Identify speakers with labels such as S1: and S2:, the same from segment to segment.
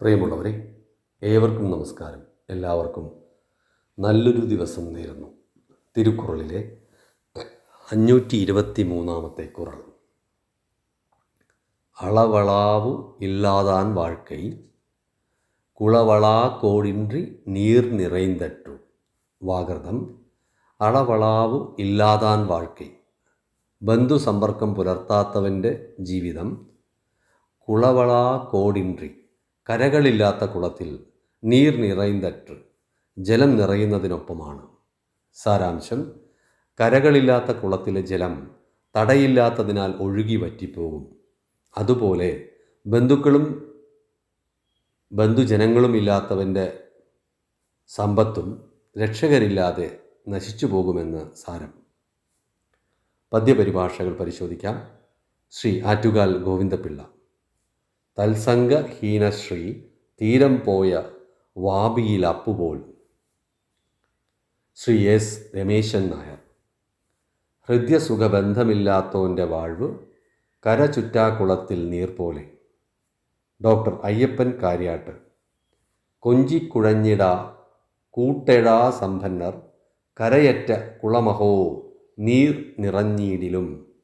S1: പ്രിയമുള്ളവരെ ഏവർക്കും നമസ്കാരം. എല്ലാവർക്കും നല്ലൊരു ദിവസം നേരുന്നു. തിരുക്കുറളിലെ അഞ്ഞൂറ്റി ഇരുപത്തി മൂന്നാമത്തെ കുറൾ. അളവളാവ് ഇല്ലാതാൻ വാഴ്ക്കയിൽ കുളവളാ കോടിൻറി നീർ நிறைந்தற்று വാഗ്രതം അളവളാവ് ഇല്ലാതാൻ வாழ்க்கை ബന്ധു സമ്പർക്കം പുലർത്താത്തവന്റെ ജീവിതം കുളവളാ കോടിൻറി കരകളില്ലാത്ത കുളത്തിൽ നീർ നിറയുന്നറ്റ് ജലം നിറയുന്നതിനൊപ്പമാണ്. സാരാംശം കരകളില്ലാത്ത കുളത്തിലെ ജലം തടയില്ലാത്തതിനാൽ ഒഴുകി വറ്റിപ്പോകും. അതുപോലെ ബന്ധുക്കളും ബന്ധുജനങ്ങളും ഇല്ലാത്തവന്റെ സമ്പത്തും രക്ഷകരില്ലാതെ നശിച്ചു പോകുമെന്ന് സാരം. പദ്യപരിഭാഷകൾ പരിശോധിക്കാം. ശ്രീ ആറ്റുകാൽ ഗോവിന്ദപിള്ള. തത്സംഗഹീനശ്രീ തീരം പോയ വാബിയിൽ അപ്പുപോൽ. ശ്രീ എസ് രമേശൻ നായർ. ഹൃദ്യസുഖബന്ധമില്ലാത്തോന്റെ വാഴ്വ് കരചുറ്റാക്കുളത്തിൽ നീർ പോലെ. ഡോക്ടർ അയ്യപ്പൻ കാര്യാട്ട്. കൊഞ്ചിക്കുഴഞ്ഞിട കൂട്ടെടാ സമ്പന്നർ കരയറ്റ കുളമഹോ നീർ നിറഞ്ഞീടിലും.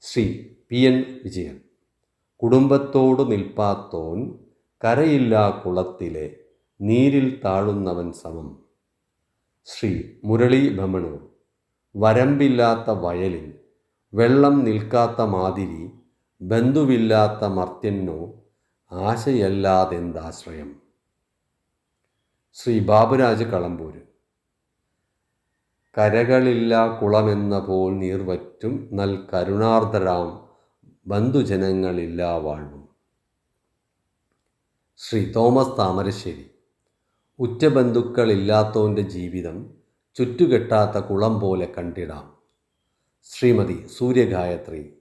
S1: Shri P N Vijayan. കുടുംബത്തോടു നിൽപ്പാത്തോൻ കരയില്ലാ കുളത്തിലെ നീരിൽ താഴുന്നവൻ സമം. ശ്രീ മുരളി ഭമണൂർ വരമ്പില്ലാത്ത വയലിൽ വെള്ളം നിൽക്കാത്ത മാതിരി ബന്ധുവില്ലാത്ത മർത്യനോ ആശയല്ലാതെന്താശ്രയം? ശ്രീ ബാബുരാജ് കളമ്പൂര് കരകളില്ല കുളമെന്ന പോൽ നീർവറ്റും നൽ കരുണാർദ്ദരാം ബന്ധുജനങ്ങളില്ലാ വാഴും. ശ്രീ തോമസ് താമരശ്ശേരി ഉറ്റബന്ധുക്കളില്ലാത്തവന്റെ ജീവിതം ചുറ്റുകെട്ടാത്ത കുളം പോലെ കണ്ടിടാം. ശ്രീമതി സൂര്യഗായത്രി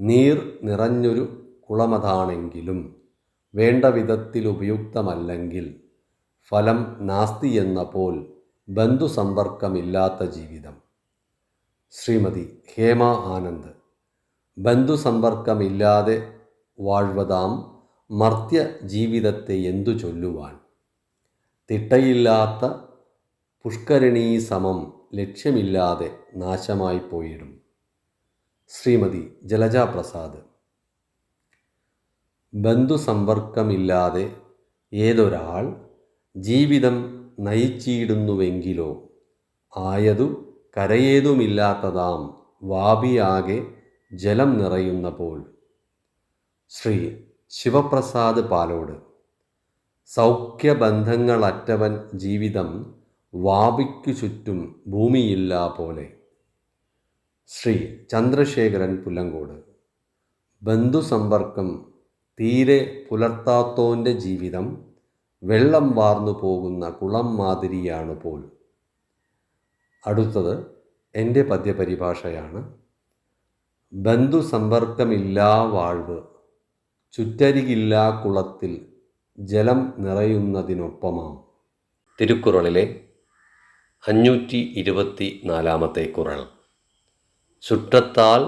S1: നീർ നിറഞ്ഞൊരു കുളമതാണെങ്കിലും വേണ്ട വിധത്തിൽ ഉപയുക്തമല്ലെങ്കിൽ ഫലം നാസ്തി എന്ന പോൽ ബന്ധുസമ്പർക്കമില്ലാത്ത ജീവിതം. ശ്രീമതി ഹേമ ആനന്ദ് ബന്ധുസമ്പർക്കമില്ലാതെ വാഴ്വതാം മർത്യ ജീവിതത്തെ എന്തു ചൊല്ലുവാൻ തിട്ടയില്ലാത്ത പുഷ്കരണീ സമം ലക്ഷ്യമില്ലാതെ നാശമായി പോയിടും ശ്രീമതി ജലജ പ്രസാദ് ബന്ധുസമ്പർക്കമില്ലാതെ ഏതൊരാൾ ജീവിതം നയിച്ചിടുന്നുവെങ്കിലോ ആയതു കരയേതുമില്ലാത്തതാം വാപിയാകെ ജലം നിറയുന്നപ്പോൾ ശ്രീ ശിവപ്രസാദ് പാലോട് സൗഖ്യബന്ധങ്ങളറ്റവൻ ജീവിതം വാപിക്കു ചുറ്റും ഭൂമിയില്ല പോലെ ശ്രീ ചന്ദ്രശേഖരൻ പുല്ലങ്കോട് ബന്ധുസമ്പർക്കം തീരെ പുലർത്താത്തോന്റെ ജീവിതം വെള്ളം വാർന്നു പോകുന്ന കുളം മാതിരിയാണ് പോൽ അടുത്തത് എന്റെ പദ്യപരിഭാഷയാണ് ബന്ധുസമ്പർക്കമില്ലാ വാഴ്വ് ചുറ്റരികില്ലാ കുളത്തിൽ ജലം നിറയുന്നതിനൊപ്പമാം. തിരുക്കുറളിലെ അഞ്ഞൂറ്റി ഇരുപത്തി നാലാമത്തെ കുറൾ சுற்றத்தால்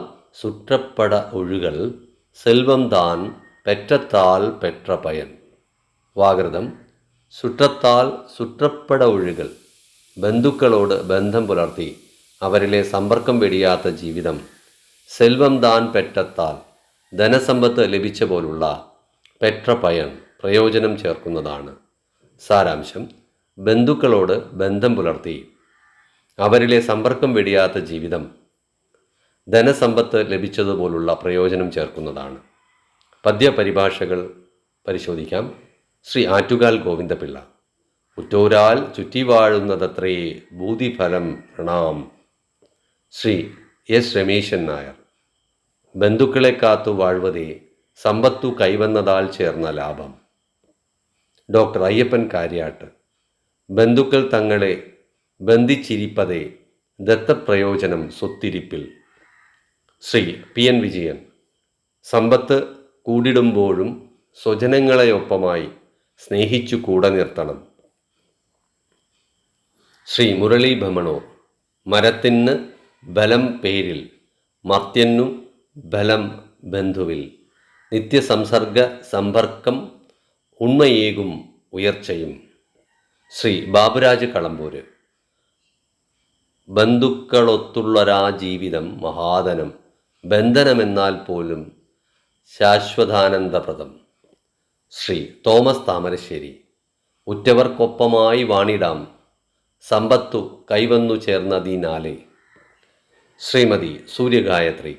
S1: ഒഴുകൾ സെൽവം താൻ പെറ്റത്താൽ പെറ്റ പയൻ. വാകൃതം ചുറ്റത്താൽ സുറ്റപ്പട ഒഴുകൾ ബന്ധുക്കളോട് ബന്ധം പുലർത്തി അവരിലെ സമ്പർക്കം വെടിയാത്ത ജീവിതം സെൽവം ദാൻ പെറ്റത്താൽ ധനസമ്പത്ത് ലഭിച്ച പോലുള്ള പെറ്റ പയൻ പ്രയോജനം ചേർക്കുന്നതാണ്. സാരാംശം ബന്ധുക്കളോട് ബന്ധം പുലർത്തി അവരിലെ സമ്പർക്കം വെടിയാത്ത ജീവിതം ധനസമ്പത്ത് ലഭിച്ചതുപോലുള്ള പ്രയോജനം ചേർക്കുന്നതാണ്. പദ്യപരിഭാഷകൾ പരിശോധിക്കാം. ശ്രീ ആറ്റുകാൽ ഗോവിന്ദപിള്ള ഉറ്റോരാൽ ചുറ്റിവാഴുന്നതത്രേ ഭൂതിഫലം പ്രണാം ശ്രീ എസ് രമേശൻ നായർ ബന്ധുക്കളെ കാത്തു വാഴ്വതേ സമ്പത്തു കൈവന്നതാൽ ചേർന്ന ലാഭം. ഡോക്ടർ അയ്യപ്പൻ കാര്യാട്ട്. ബന്ധുക്കൾ തങ്ങളെ ബന്ധിച്ചിരിപ്പതേ ദത്തപ്രയോജനം സ്വത്തിരിപ്പിൽ. Shri P N Vijayan. സമ്പത്ത് കൂടിടുമ്പോഴും സ്വജനങ്ങളെയൊപ്പമായി സ്നേഹിച്ചു കൂടെ നിർത്തണം. ശ്രീ മുരളീ ഭമണോ മരത്തിന് ബലം പേരിൽ ബലം ബന്ധുവിൽ നിത്യസംസർഗ സമ്പർക്കം ഉണ്മയേകും ഉയർച്ചയും. ശ്രീ ബാബുരാജ് കളമ്പൂര് ബന്ധുക്കളൊത്തുള്ളൊരാ ജീവിതം മഹാധനം ബന്ധനമെന്നാൽ പോലും ശാശ്വതാനന്ദപ്രദം. ശ്രീ തോമസ് താമരശ്ശേരി ഉറ്റവർക്കൊപ്പമായി വാണിടാം സമ്പത്തു കൈവന്നു ചേർന്നതിനാലെ. ശ്രീമതി സൂര്യഗായത്രി.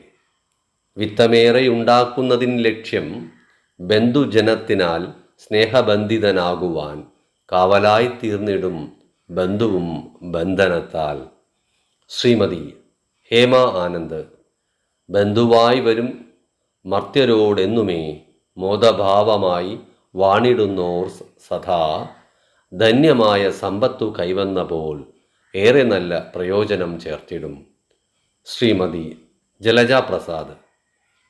S1: വിത്തമേറെയുണ്ടാക്കുന്നതിന് ലക്ഷ്യം ബന്ധുജനത്തിനാൽ സ്നേഹബന്ധിതനാകുവാൻ കാവലായി തീർന്നിടും ബന്ധുവും ബന്ധനത്താൽ. ശ്രീമതി ഹേമ ആനന്ദ് ബന്ധുവായി വരും മർത്യരോടെന്നുമേ മോദഭാവമായി വാണിടുന്നോർ സദാ ധന്യമായ സമ്പത്തു കൈവന്ന പോൽ ഏറെ നല്ല പ്രയോജനം ചേർത്തിടും. ശ്രീമതി ജലജ പ്രസാദ്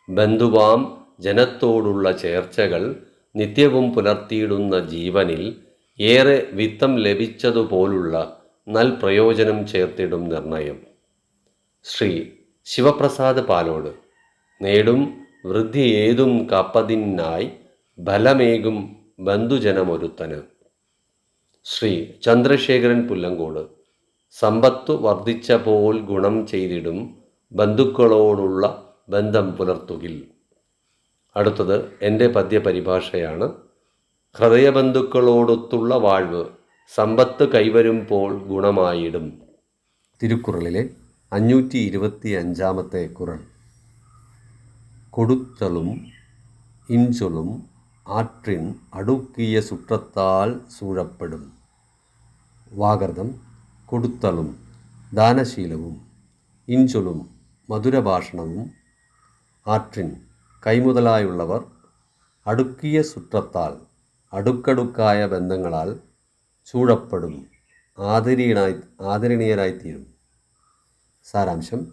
S1: ബന്ധുവാം ജനത്തോടുള്ള ചേർച്ചകൾ നിത്യവും പുലർത്തിയിടുന്ന ജീവനിൽ ഏറെ വിത്തം ലഭിച്ചതുപോലുള്ള നൽ പ്രയോജനം ചേർത്തിടും നിർണയം. ശ്രീ ശിവപ്രസാദ് പാലോട്. നേടും വൃദ്ധി ഏതും കപ്പതിനായി ബലമേകും ബന്ധുജനമൊരുത്തന്. ശ്രീ ചന്ദ്രശേഖരൻ പുല്ലങ്കോട്. സമ്പത്തു വർദ്ധിച്ച പോൽ ഗുണം ചെയ്തിടും ബന്ധുക്കളോടുള്ള ബന്ധം പുലർത്തുകിൽ. അടുത്തത് എന്റെ പദ്യപരിഭാഷയാണ്. ഹൃദയബന്ധുക്കളോടൊത്തുള്ള വാഴ്വ് സമ്പത്ത് കൈവരുമ്പോൾ ഗുണമായിടും. തിരുക്കുറളിലെ അഞ്ഞൂറ്റി ഇരുപത്തി അഞ്ചാമത്തെ കുറൾ. കൊടുത്തളും ഇഞ്ചൊളും ആറ്റിൻ അടുക്കിയ സുற்றത്താൽ സൂഴപ്പെടും. വാഗർതം കൊടുത്തളും ദാനശീലവും ഇഞ്ചൊളും മധുരഭാഷണവും ആറ്റിൻ കൈമുതലായുള്ളവർ അടുക്കിയ സുത്രത്താൽ അടുക്കടുക്കായ ബന്ധങ്ങളാൽ ചൂഴപ്പെടും ആദരീയനായി ആദരണീയരായിത്തീരും. സാരാംശം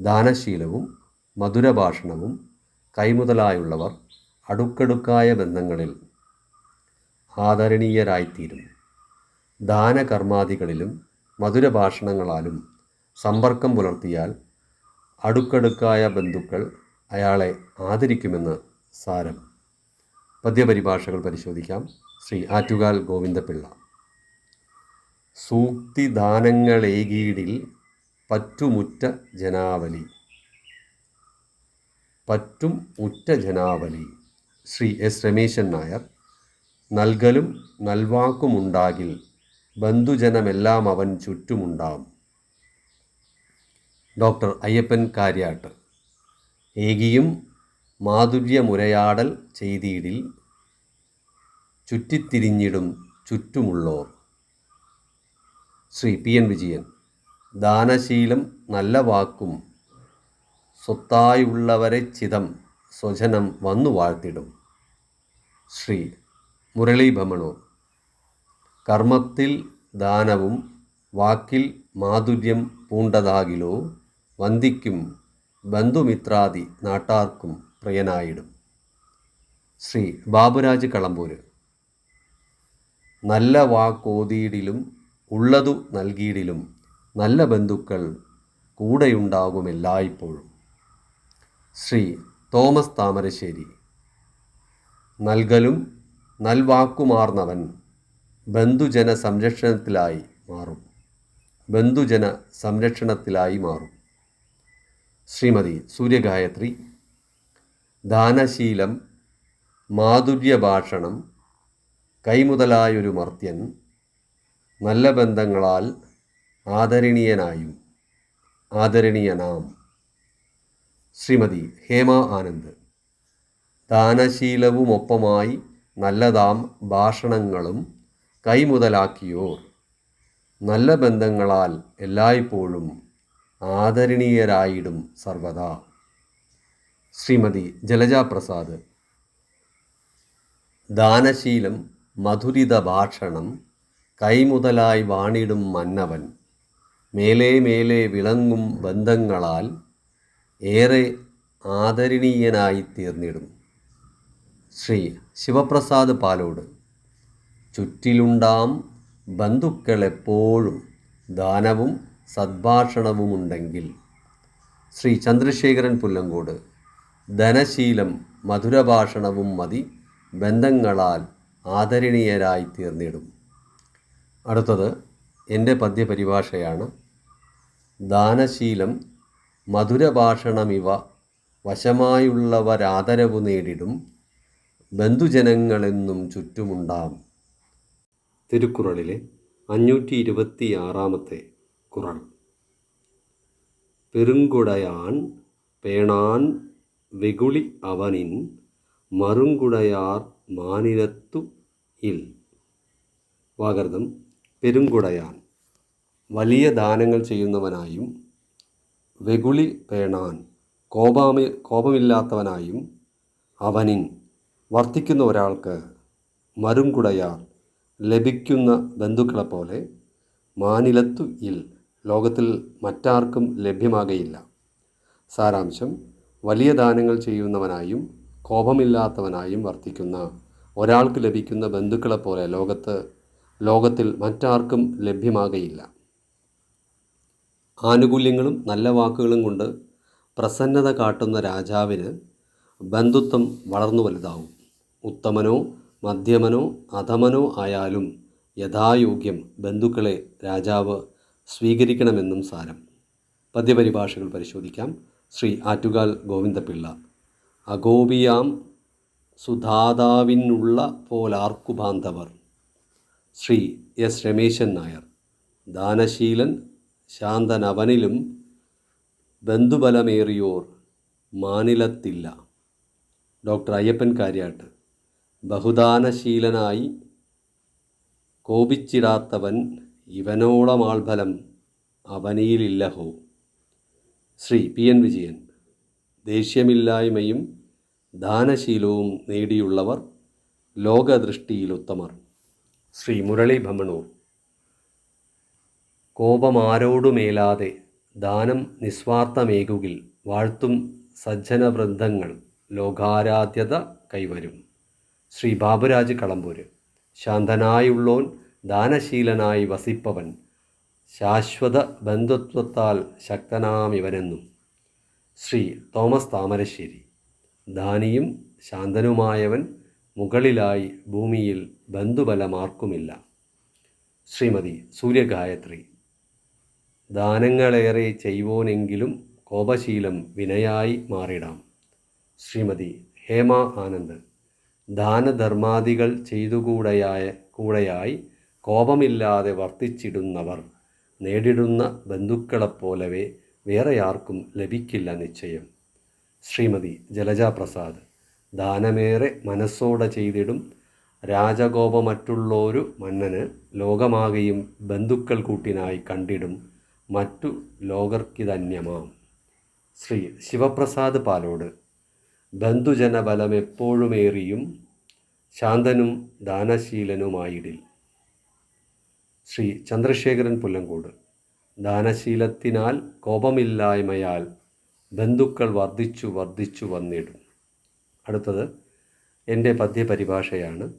S1: ദാനശീലവും മധുരഭാഷണവും കൈമുതലായുള്ളവർ അടുക്കടുക്കായ ബന്ധങ്ങളിൽ ആദരണീയരായിത്തീരും. ദാനകർമാദികളിലും മധുരഭാഷണങ്ങളാലും സമ്പർക്കം പുലർത്തിയാൽ അടുക്കടുക്കായ ബന്ധുക്കൾ അയാളെ ആദരിക്കുമെന്ന് സാരം. പദ്യപരിഭാഷകൾ പരിശോധിക്കാം. ശ്രീ ആറ്റുകാൽ ഗോവിന്ദപിള്ള. സൂക്തിദാനങ്ങളേകീടിൽ പറ്റുമുറ്റ ജനാവലി. പറ്റും ഉറ്റ ജനാവലി. ശ്രീ എസ് രമേശൻ നായർ. നൽകലും നൽവാക്കുമുണ്ടാകിൽ ബന്ധുജനമെല്ലാം അവൻ ചുറ്റുമുണ്ടാം. ഡോക്ടർ അയ്യപ്പൻ കാര്യാട്ട്. ഏകിയും മാധുര്യമുരയാടൽ ചെയ്തിടിൽ ചുറ്റിത്തിരിഞ്ഞിടും ചുറ്റുമുള്ളോർ. ശ്രീ പി എൻ വിജയൻ ദാനശീലം നല്ല വാക്കും സ്വത്തായുള്ളവരെ ചിതം സ്വജനം വന്നു വാഴ്ത്തിടും. ശ്രീ മുരളി ഭമണോ കർമ്മത്തിൽ ദാനവും വാക്കിൽ മാധുര്യം പൂണ്ടതാകിലോ വന്ദിക്കും ബന്ധുമിത്രാദി നാട്ടാർക്കും പ്രിയനായിടും. ശ്രീ ബാബുരാജ് കളമ്പൂര് നല്ല വാക്കോതിയിടിലും ഉള്ളതു നൽകിയിടിലും നല്ല ബന്ധുക്കൾ കൂടെയുണ്ടാകും എല്ലായ്പ്പോഴും. ശ്രീ തോമസ് താമരശ്ശേരി. നൽകലും നൽവാക്കുമാർന്നവൻ ബന്ധുജന സംരക്ഷണത്തിലായി മാറും. ബന്ധുജന സംരക്ഷണത്തിലായി മാറും. ശ്രീമതി സൂര്യഗായത്രി ദാനശീലം മാധുര്യഭാഷണം കൈമുതലായൊരു മർത്യൻ നല്ല ബന്ധങ്ങളാൽ ആദരണീയനായും ആദരണീയനാം. ശ്രീമതി ഹേമ ആനന്ദ് ദാനശീലവുമൊപ്പമായി നല്ലതാം ഭാഷണങ്ങളും കൈമുതലാക്കിയോർ. നല്ല ബന്ധങ്ങളാൽ എല്ലായ്പ്പോഴും ആദരണീയരായിടും സർവദാ. ശ്രീമതി ജലജാപ്രസാദ് ദാനശീലം മധുരിത ഭാഷണം കൈമുതലായി വാണിടും മന്നവൻ. മേലെ മേലെ വിളങ്ങും ബന്ധങ്ങളാൽ ഏറെ ആദരണീയനായി തീർന്നിടും. ശ്രീ ശിവപ്രസാദ് പാലോട്. ചുറ്റിലുണ്ടാം ബന്ധുക്കളെപ്പോഴും ദാനവും സദ്ഭാഷണവുമുണ്ടെങ്കിൽ ശ്രീ ചന്ദ്രശേഖരൻ പുല്ലങ്കോട് ധനശീലം മധുരഭാഷണവും മതി ബന്ധങ്ങളാൽ ആദരണീയരായി തീർന്നിടും അടുത്തത് എന്റെ പദ്യപരിഭാഷയാണ് ദാനശീലം മധുരഭാഷണമിവ വശമായുള്ളവരാദരവു നേടിടും ബന്ധുജനങ്ങളെന്നും ചുറ്റുമുണ്ടാം. തിരുക്കുറളിലെ അഞ്ഞൂറ്റി ഇരുപത്തി ആറാമത്തെ பெருங்குடையான் பேணான் வெகுளி அவனின் மருங்குடையார் மாநிலத்து இல் വാഗർദം പെരുങ്കുടയാൻ. വലിയ ദാനങ്ങൾ ചെയ്യുന്നവനായും വെകുളി പേണാൻ കോപാമി കോപമില്ലാത്തവനായും അവനിൻ വർത്തിക്കുന്ന ഒരാൾക്ക് മരുംകുടയാർ ലഭിക്കുന്ന ബന്ധുക്കളെപ്പോലെ മാനിലത്തു ഇൽ. ലോകത്തിൽ മറ്റാർക്കും ലഭ്യമാകയില്ല. സാരാംശം വലിയ ദാനങ്ങൾ ചെയ്യുന്നവനായും കോപമില്ലാത്തവനായും വർത്തിക്കുന്ന ഒരാൾക്ക് ലഭിക്കുന്ന ബന്ധുക്കളെപ്പോലെ ലോകത്ത് ലോകത്തിൽ മറ്റാർക്കും ലഭ്യമാകയില്ല. ആനുകൂല്യങ്ങളും നല്ല വാക്കുകളും കൊണ്ട് പ്രസന്നത കാട്ടുന്ന രാജാവിന് ബന്ധുത്വം വളർന്നു വലുതാവും. ഉത്തമനോ മധ്യമനോ അധമനോ ആയാലും യഥായോഗ്യം ബന്ധുക്കളെ രാജാവ് സ്വീകരിക്കണമെന്നും സാരം. പദ്യപരിഭാഷകൾ പരിശോധിക്കാം. ശ്രീ ആറ്റുകാൽ ഗോവിന്ദപിള്ള. അഗോപിയാം സുധാതാവിനുള്ള പോലാർക്കു ബാന്ധവർ ശ്രീ എസ് രമേശൻ നായർ. ദാനശീലൻ ശാന്തനവനിലും ബന്ധുബലമേറിയോർ മാനിലത്തില്ല. ഡോക്ടർ അയ്യപ്പൻ കാര്യാട്ട്. ബഹുദാനശീലനായി കോപിച്ചിടാത്തവൻ ഇവനോളമാൾഫലം അവനിയിലില്ലഹോ. ശ്രീ പി എൻ വിജയൻ ദേഷ്യമില്ലായ്മയും ദാനശീലവും നേടിയുള്ളവർ ലോകദൃഷ്ടിയിൽ ഉത്തമർ ശ്രീ മുരളി ഭമണൂർ. കോപമാരോടുമേലാതെ ദാനം നിസ്വാർത്ഥമേകുകിൽ വാഴ്ത്തും സജ്ജനവൃന്ദങ്ങൾ ലോകാരാധ്യത കൈവരും. ശ്രീ ബാബുരാജ് കളമ്പൂര്. ശാന്തനായുള്ളോൻ ദാനശീലനായി വസിപ്പവൻ ശാശ്വത ബന്ധുത്വത്താൽ ശക്തനാമിവനെന്നും ശ്രീ തോമസ് താമരശ്ശേരി ദാനിയും ശാന്തനുമായവൻ മുകളിലായി ഭൂമിയിൽ ബന്ധുബലമാർക്കുമില്ല. ശ്രീമതി സൂര്യഗായത്രി ദാനങ്ങളേറെ ചെയ്വോനെങ്കിലും കോപശീലം വിനയായി മാറിടാം. ശ്രീമതി ഹേമ ആനന്ദ് ദാനധർമാദികൾ ചെയ്തുകൂടെയായ കൂടെയായി കോപമില്ലാതെ വർത്തിച്ചിടുന്നവർ നേടിടുന്ന ബന്ധുക്കളെപ്പോലവെ വേറെ ആർക്കും ലഭിക്കില്ല നിശ്ചയം. ശ്രീമതി ജലജ പ്രസാദ് ദാനമേറെ മനസ്സോടെ ചെയ്തിടും. രാജകോപമറ്റുള്ളൊരു മന്നന് ലോകമാകെയും ബന്ധുക്കൾ കൂട്ടിനായി കണ്ടിടും. മറ്റു ലോകർക്കിതന്യമാം. ശ്രീ ശിവപ്രസാദ് പാലോട് ബന്ധുജനബലമെപ്പോഴുമേറിയും ശാന്തനും ദാനശീലനുമായിടിൽ. ശ്രീ ചന്ദ്രശേഖരൻ പുല്ലങ്കോട്. ദാനശീലത്തിനാൽ കോപമില്ലായ്മയാൽ ബന്ധുക്കൾ വർദ്ധിച്ചു വർദ്ധിച്ചു വന്നിടും. അടുത്തത് എന്റെ പദ്യപരിഭാഷയാണ്.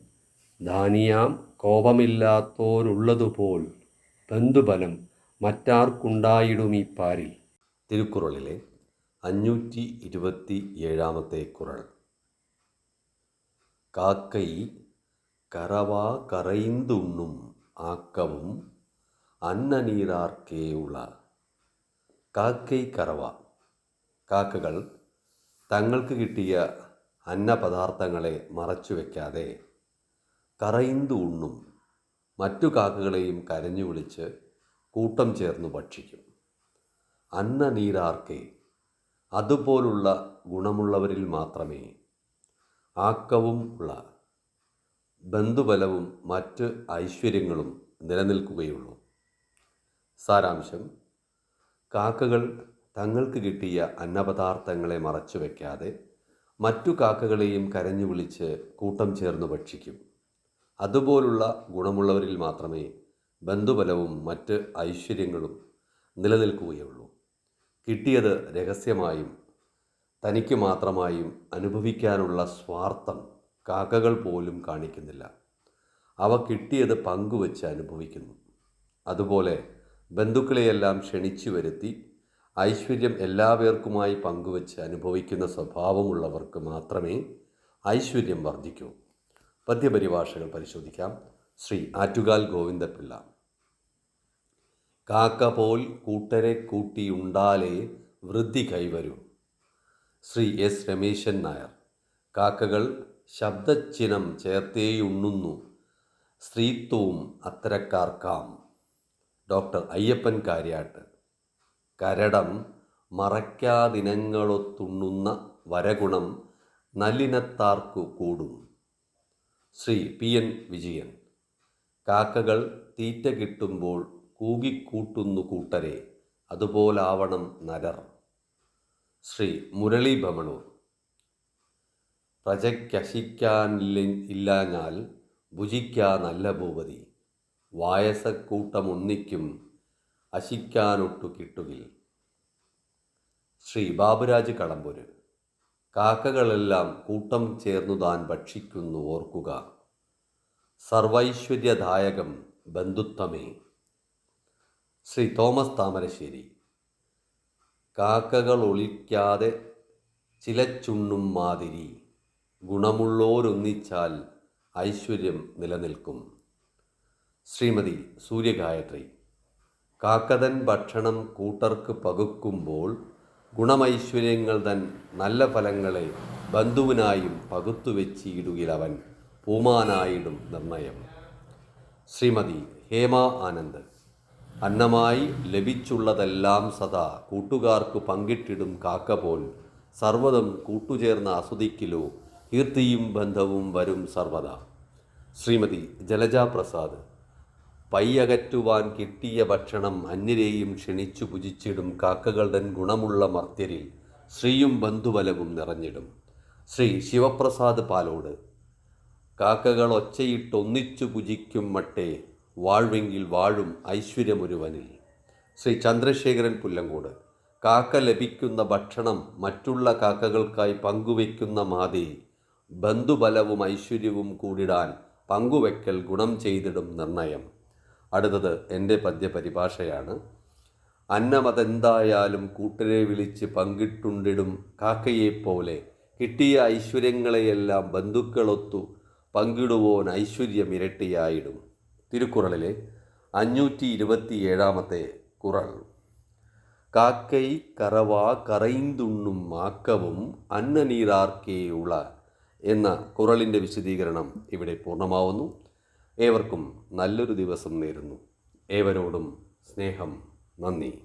S1: ധാനിയാം കോപമില്ലാത്തോരുള്ളതുപോൽ ബന്ധുബലം മറ്റാർക്കുണ്ടായിടും ഈ പാരിൽ. തിരുക്കുറളിലെ അഞ്ഞൂറ്റി ഇരുപത്തി ഏഴാമത്തെ കുറൾ. കാക്കൈ കറവാ കറയിന്തുണ്ണും ആക്കവും അന്നനീരാർക്കേയുള്ള കാക്കൈ കറവ. കാക്കകൾ തങ്ങൾക്ക് കിട്ടിയ അന്നപദാർത്ഥങ്ങളെ മറച്ചു വയ്ക്കാതെ കറയിന്തു ഉണ്ണും മറ്റു കാക്കകളെയും കരഞ്ഞു വിളിച്ച് കൂട്ടം ചേർന്ന് ഭക്ഷിക്കും. അന്ന നീരാർക്കെ അതുപോലുള്ള ഗുണമുള്ളവരിൽ മാത്രമേ ആക്കവും ഉള്ള ബന്ധുബലവും മറ്റ് ഐശ്വര്യങ്ങളും നിലനിൽക്കുകയുള്ളൂ. സാരാംശം കാക്കകൾ തങ്ങൾക്ക് കിട്ടിയ അന്നപദാർത്ഥങ്ങളെ മറച്ചു വയ്ക്കാതെ മറ്റു കാക്കകളെയും കരഞ്ഞു വിളിച്ച് കൂട്ടം ചേർന്ന് ഭക്ഷിക്കും. അതുപോലുള്ള ഗുണമുള്ളവരിൽ മാത്രമേ ബന്ധുബലവും മറ്റ് ഐശ്വര്യങ്ങളും നിലനിൽക്കുകയുള്ളൂ. കിട്ടിയത് രഹസ്യമായും തനിക്ക് മാത്രമായും അനുഭവിക്കാനുള്ള സ്വാർത്ഥം കാക്കകൾ പോലും കാണിക്കുന്നില്ല. അവ കിട്ടിയത് പങ്കുവച്ച് അനുഭവിക്കുന്നു. അതുപോലെ ബന്ധുക്കളെയെല്ലാം ക്ഷണിച്ചു വരുത്തി ഐശ്വര്യം എല്ലാവർക്കുമായി പങ്കുവച്ച് അനുഭവിക്കുന്ന സ്വഭാവമുള്ളവർക്ക് മാത്രമേ ഐശ്വര്യം വർദ്ധിക്കൂ. പദ്യപരിഭാഷകൾ പരിശോധിക്കാം. ശ്രീ ആറ്റുകാൽ ഗോവിന്ദപിള്ള. കാക്ക പോൽ കൂട്ടരെ കൂട്ടിയുണ്ടാലേ വൃദ്ധി കൈവരൂ. ശ്രീ എസ് രമേശൻ നായർ. കാക്കകൾ ശബ്ദച്ചിനം ചേർത്തേയുണ്ണുന്നു. സ്ത്രീത്വവും അത്തരക്കാർക്കാം. ഡോക്ടർ അയ്യപ്പൻ കാര്യാട്ട്. കരടം മറയ്ക്കാതിനങ്ങളൊത്തുണ്ണുന്ന വരഗുണം നല്ലിനത്താർക്കു കൂടും. Shri P N Vijayan. കാക്കകൾ തീറ്റ കിട്ടുമ്പോൾ കൂകിക്കൂട്ടുന്നു കൂട്ടരെ. അതുപോലാവണം നരർ. ശ്രീ മുരളി ഭമണൂർ. പ്രജയ്ക്കശിക്കാനില്ല ഇല്ലാഞ്ഞാൽ ഭുജിക്കാ നല്ല ഭൂപതി. വായസക്കൂട്ടമൊന്നിക്കും അശിക്കാനൊട്ടു കിട്ടുകിൽ. ശ്രീ ബാബുരാജ് കടമ്പൂര്. കാക്കകളെല്ലാം കൂട്ടം ചേർന്നു താൻ ഭക്ഷിക്കുന്നു ഓർക്കുക. സർവൈശ്വര്യദായകം ബന്ധുത്വമേ. ശ്രീ തോമസ് താമരശ്ശേരി. കാക്കകൾ ഒളിക്കാതെ ചിലച്ചുണ്ണും മാതിരി. ഗുണമുള്ളോരൊന്നിച്ചാൽ ഐശ്വര്യം നിലനിൽക്കും. ശ്രീമതി സൂര്യഗായത്രി കാക്കതൻ ഭക്ഷണം കൂട്ടർക്ക് പകുക്കുമ്പോൾ ഗുണമൈശ്വര്യങ്ങൾ തൻ നല്ല ഫലങ്ങളെ ബന്ധുവിനായും പകുത്തുവെച്ചിടുകിലവൻ പൂമാനായിടും നിർണയം. ശ്രീമതി ഹേമ ആനന്ദ് അന്നമായി ലഭിച്ചുള്ളതെല്ലാം സദാ കൂട്ടുകാർക്ക് പങ്കിട്ടിടും കാക്ക പോൽ സർവതും കൂട്ടുചേർന്ന് ആസ്വദിക്കിലോ കീർത്തിയും ബന്ധവും വരും സർവദാ. ശ്രീമതി ജലജ പ്രസാദ് പയ്യകറ്റുവാൻ കിട്ടിയ ഭക്ഷണം അന്യരെയും ക്ഷണിച്ചു ഭുജിച്ചിടും കാക്കകളുടെ ഗുണമുള്ള മർത്യരിൽ ശ്രീയും ബന്ധുബലവും നിറഞ്ഞിടും. ശ്രീ ശിവപ്രസാദ് പാലോട് കാക്കകൾ ഒച്ചയിട്ടൊന്നിച്ചു പുജിക്കും മട്ടേ വാഴ്വെങ്കിൽ വാഴും ഐശ്വര്യമൊരുവനിൽ. ശ്രീ ചന്ദ്രശേഖരൻ പുല്ലങ്കോട് കാക്ക ലഭിക്കുന്ന ഭക്ഷണം മറ്റുള്ള കാക്കകൾക്കായി പങ്കുവയ്ക്കുന്ന മാതി ബന്ധുബലവും ഐശ്വര്യവും കൂടിടാൻ പങ്കുവെക്കൽ ഗുണം ചെയ്തിടും നിർണയം. അടുത്തത് എന്റെ പദ്യപരിഭാഷയാണ്. അന്നമതെന്തായാലും കൂട്ടരെ വിളിച്ച് പങ്കിട്ടുണ്ടിടും കാക്കയെപ്പോലെ കിട്ടിയ ഐശ്വര്യങ്ങളെയെല്ലാം ബന്ധുക്കളൊത്തു പങ്കിടുവോൻ ഐശ്വര്യം ഇരട്ടിയായിടും തിരുക്കുറളിലെ അഞ്ഞൂറ്റി ഇരുപത്തി ഏഴാമത്തെ കുറൾ. കാക്കൈ കറവ കറൈന്തുണ്ണും മാക്കവും അന്നനീറാർക്കേ എന്ന കുറളിന്റെ വിശദീകരണം ഇവിടെ പൂർണമാവുന്നു. ഏവർക്കും നല്ലൊരു ദിവസം നേരുന്നു. ഏവരോടും സ്നേഹം നന്ദി.